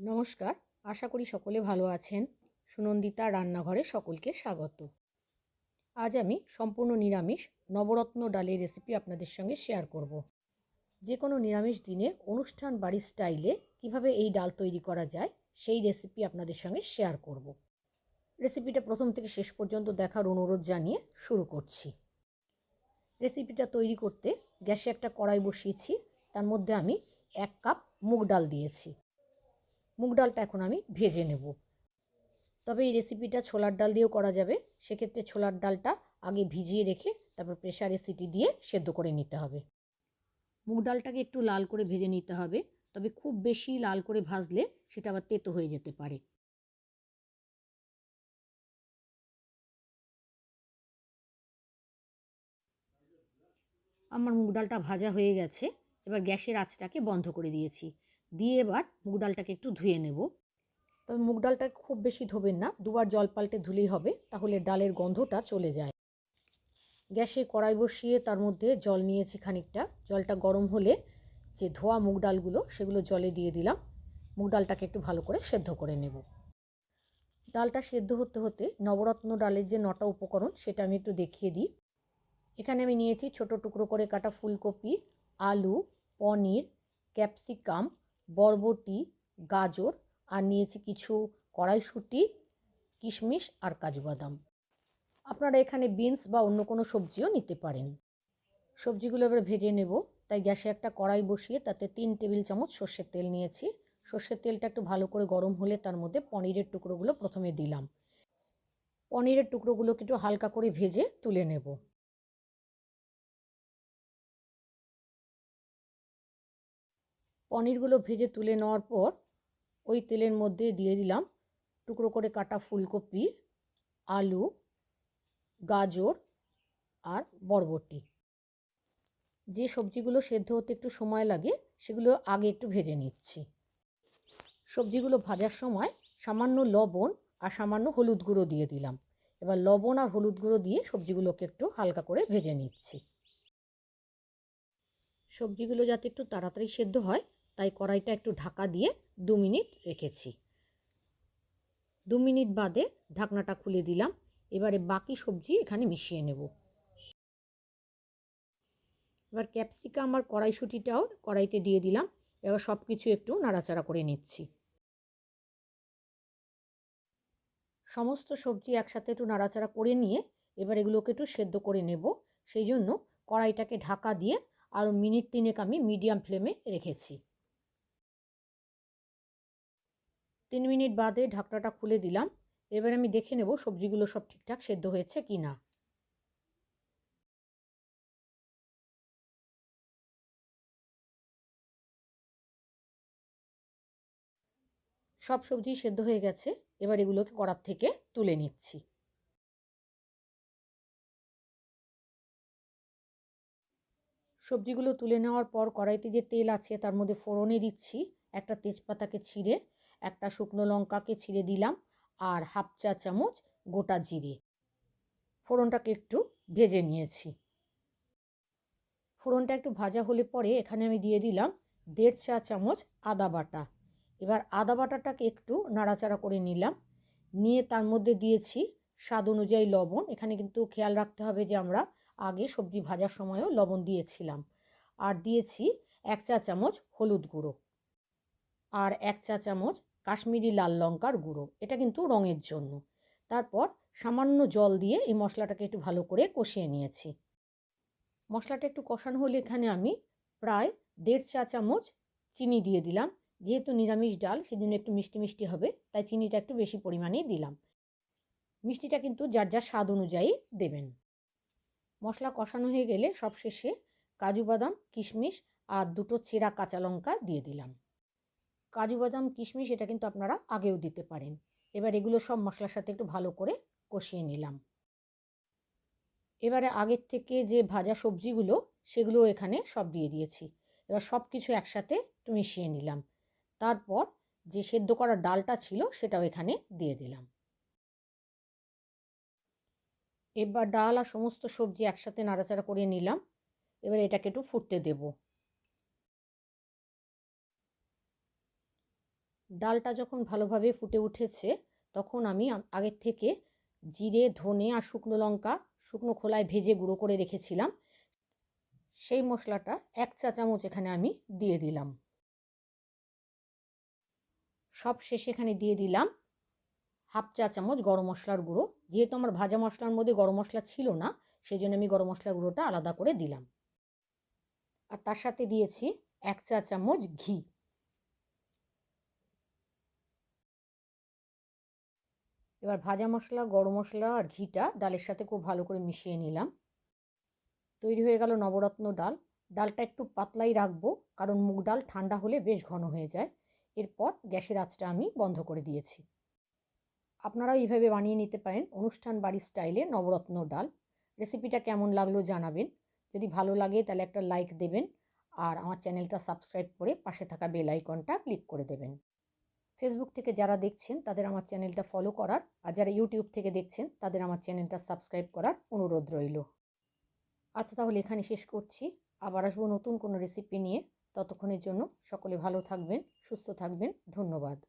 নমস্কার, আশা করি সকলে ভালো আছেন সুনন্দিতা রান্নাঘরে সকলকে স্বাগত আজ আমি সম্পূর্ণ নিরামিষ নবরত্ন ডালের রেসিপি আপনাদের সঙ্গে শেয়ার করব। যে কোনো নিরামিষ দিনে অনুষ্ঠান বাড়ির স্টাইলে কীভাবে এই ডাল তৈরি করা যায়, সেই রেসিপি আপনাদের সঙ্গে শেয়ার করব। রেসিপিটা প্রথম থেকে শেষ পর্যন্ত দেখার অনুরোধ জানিয়ে শুরু করছি রেসিপিটা তৈরি করতে গ্যাসে একটা কড়াই বসিয়েছি, তার মধ্যে আমি এক কাপ মুগ ডাল দিয়েছি মুগ ডালটা এখন আমি ভেজে নেব। তবে এই রেসিপিটা ছোলার ডাল দিয়েও করা যাবে। সেক্ষেত্রে ছোলার ডালটা আগে ভিজিয়ে রেখে তারপর প্রেশারে সিটি দিয়ে সেদ্ধ করে নিতে হবে। মুগ ডালটাকে একটু লাল করে ভেজে নিতে হবে। তবে খুব বেশি লাল করে ভাজলে সেটা আবার তেতো হয়ে যেতে পারে। আমার মুগ ডালটা ভাজা হয়ে গেছে। এবার গ্যাসের আঁচটাকে বন্ধ করে দিয়েছি। দিয়ে এবার মুগ ডালটাকে একটু ধুয়ে নেব। তবে মুগ ডালটা খুব বেশি ধোবেন না, দুবার জল পাল্টে ধুলেই হবে, তাহলে ডালের গন্ধটা চলে যায়। গ্যাসে কড়াই বসিয়ে তার মধ্যে জল নিয়েছি খানিকটা। জলটা গরম হলে যে ধোয়া মুগ ডালগুলো, সেগুলো জলে দিয়ে দিলাম। মুগ ডালটাকে একটু ভালো করে সেদ্ধ করে নেব। ডালটা সেদ্ধ হতে হতে নবরত্ন ডালের যে নটা উপকরণ, সেটা আমি একটু দেখিয়ে দিই। এখানে আমি নিয়েছি ছোট টুকরো করে কাটা ফুলকপি, আলু, পনির, ক্যাপসিকাম বরবটি, গাজর আর নিয়েছি কিছু কড়াইশুঁটি, কিশমিশ আর কাজু বাদাম। আপনারা এখানে বিনস বা অন্য কোনো সবজিও নিতে পারেন। সবজিগুলো এবার ভেজে নেব। তাই গ্যাসে একটা কড়াই বসিয়ে তাতে তিন টেবিল চামচ সর্ষের তেল নিয়েছি। সর্ষের তেলটা একটু ভালো করে গরম হলে তার মধ্যে পনিরের টুকরোগুলো প্রথমে দিলাম। পনিরের টুকরোগুলোকে একটু হালকা করে ভেজে তুলে নেব। পনিরগুলো ভেজে তুলে নেওয়ার পর ওই তেলের মধ্যে দিয়ে দিলাম টুকরো করে কাটা ফুলকপি, আলু, গাজর আর বরবটি। যে সবজিগুলো সেদ্ধ হতে একটু সময় লাগে, সেগুলো আগে একটু ভেজে নিচ্ছি। সবজিগুলো ভাজার সময় সামান্য লবণ আর সামান্য হলুদ গুঁড়ো দিয়ে দিলাম। এবার লবণ আর হলুদ গুঁড়ো দিয়ে সবজিগুলোকে একটু হালকা করে ভেজে নিচ্ছি। সবজিগুলো যাতে একটু তাড়াতাড়ি সেদ্ধ হয় তাই কড়াইটা একটু ঢাকা দিয়ে দু মিনিট রেখেছি। দু মিনিট বাদে ঢাকনাটা খুলে দিলাম। এবারে বাকি সবজি এখানে মিশিয়ে নেব। এবার ক্যাপসিকাম আর কড়াইশুঁটিটাও কড়াইতে দিয়ে দিলাম। এবার সব কিছু একটু নাড়াচাড়া করে নিচ্ছি। সমস্ত সবজি একসাথে একটু নাড়াচাড়া করে নিয়ে এবার এগুলোকে একটু সেদ্ধ করে নেব। সেই জন্য কড়াইটাকে ঢাকা দিয়ে আরও মিনিট তিনেক আমি মিডিয়াম ফ্লেমে রেখেছি। তিন মিনিট বাদে ঢাকনাটা খুলে দিলাম। এবার আমি দেখে নেব সবজিগুলো সব ঠিকঠাক সেদ্ধ হয়েছে কি না সব সবজি সেদ্ধ হয়ে গেছে। এবার এগুলোকে কড়ার থেকে তুলে নিচ্ছি। সবজিগুলো তুলে নেওয়ার পর কড়াইতে যে তেল আছে তার মধ্যে ফোড়নে দিচ্ছি। একটা তেজপাতাকে ছিঁড়ে একটা শুকনো লঙ্কাকে ছিঁড়ে দিলাম আর হাফ চা চামচ গোটা জিরে। ফোড়নটাকে একটু ভেজে নিয়েছি। ফোড়নটা একটু ভাজা হলে পরে এখানে আমি দিয়ে দিলাম দেড় চা চামচ আদা বাটা। এবার আদা বাটাটাকে একটু নাড়াচাড়া করে নিলাম। নিয়ে তার মধ্যে দিয়েছি স্বাদ অনুযায়ী লবণ। এখানে কিন্তু খেয়াল রাখতে হবে যে আমরা আগে সবজি ভাজার সময়ও লবণ দিয়েছিলাম। আর দিয়েছি এক চা চামচ হলুদ গুঁড়ো। আর এক চা চামচ কাশ্মীরি লাল লঙ্কার গুঁড়ো, এটা কিন্তু রঙের জন্য। তারপর সামান্য জল দিয়ে এই মশলাটাকে একটু ভালো করে কষিয়ে নিয়েছি। মশলাটা একটু কষানো হলে এখানে আমি প্রায় দেড় চা চামচ চিনি দিয়ে দিলাম। যেহেতু নিরামিষ ডাল, সেজন্য একটু মিষ্টি মিষ্টি হবে, তাই চিনিটা একটু বেশি পরিমাণেই দিলাম। মিষ্টিটা কিন্তু যার যার স্বাদ অনুযায়ী দেবেন। মশলা কষানো হয়ে গেলে সবশেষে কাজু বাদাম, কিশমিশ আর দুটো চেরা কাঁচা লঙ্কা দিয়ে দিলাম। কাজু বাদাম, কিশমিশ এটা কিন্তু আপনারা আগেও দিতে পারেন। এবার এগুলো সব মশলার সাথে একটু ভালো করে কষিয়ে নিলাম। এবারে আগের থেকে যে ভাজা সবজিগুলো সেগুলো এখানে সব দিয়ে দিয়েছি। এবার সব কিছু একসাথে একটু মিশিয়ে নিলাম। তারপর যে সেদ্ধ করা ডালটা ছিল, সেটাও এখানে দিয়ে দিলাম। এবার ডাল আর সমস্ত সবজি একসাথে নাড়াচাড়া করে নিলাম। এবার এটাকে একটু ফুটতে দেব। ডালটা যখন ভালোভাবে ফুটে উঠেছে, তখন আমি আগের থেকে জিরে, ধনে আর শুকনো লঙ্কা, শুকনো খোলায় ভেজে গুঁড়ো করে রেখেছিলাম। সেই মশলাটা এক চা চামচ এখানে আমি দিয়ে দিলাম। সব শেষে এখানে দিয়ে দিলাম হাফ চা চামচ গরম মশলার গুঁড়ো। যেহেতু আমার ভাজা মশলার মধ্যে গরম মশলা ছিল না সেই জন্য আমি গরম মশলার গুঁড়োটা আলাদা করে দিলাম। আর তার সাথে দিয়েছি এক চা চামচ ঘি। এবার ভাজা মশলা, গরম মশলা আর ঘিটা ডালের সাথে খুব ভালো করে মিশিয়ে নিলাম। তৈরি হয়ে গেল নবরত্ন ডাল। ডালটা একটু পাতলাই রাখব কারণ মুগ ডাল ঠান্ডা হলে বেশ ঘন হয়ে যায়। এরপর গ্যাসের আঁচটা আমি বন্ধ করে দিয়েছি। আপনারাও এইভাবে বানিয়ে নিতে পারেন অনুষ্ঠান বাড়ির স্টাইলে নবরত্ন ডাল। রেসিপিটা কেমন লাগল জানাবেন। যদি ভালো লাগে তাহলে একটা লাইক দেবেন আর আমার চ্যানেলটা সাবস্ক্রাইব করে পাশে থাকা বেল আইকনটা ক্লিক করে দেবেন। ফেসবুক থেকে যারা দেখছেন, তাদের আমার চ্যানেলটা ফলো করার, আর যারা ইউটিউব থেকে দেখছেন, তাদের আমার চ্যানেলটা সাবস্ক্রাইব করার অনুরোধ রইল। আচ্ছা তাহলে এখানে শেষ করছি। আবার আসব নতুন কোনো রেসিপি নিয়ে। ততক্ষণের জন্য সকলে ভালো থাকবেন, সুস্থ থাকবেন। ধন্যবাদ।